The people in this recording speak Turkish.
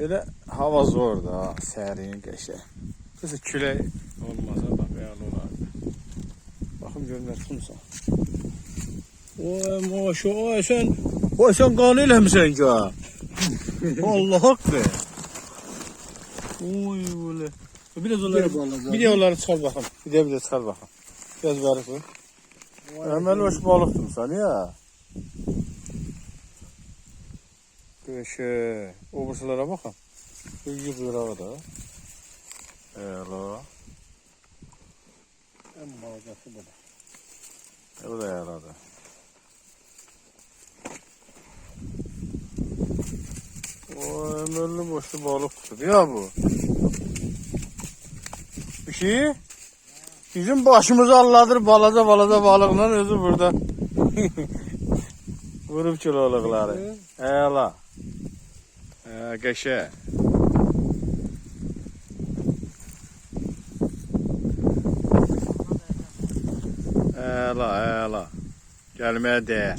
Böyle hava zor da, serin geçe. Kızı küle olmasa bak yani olardı. Görünür kimse. Oy maşa, oy sen, oy sen kanıyla mısın ki? Allah be. Oy böyle. Biraz onları, Bir de onları çıkar bakalım. Bir de bir de çıkar bakalım. Biraz var. Hemen hoş balıktım sen ya. Köşe. O bursalara bakın. Büyük kuyruğa da. Elo. En balgası bu da. E, O da yaradı. O ömürlü boşlu balık tuttu ya bu. Bir şey? Bizim başımızı alladır balaca balaca balıkla özü burada. Vurup çulalıkları. Ela. Ee, geçe. Ela, ela. Gelmeye değer.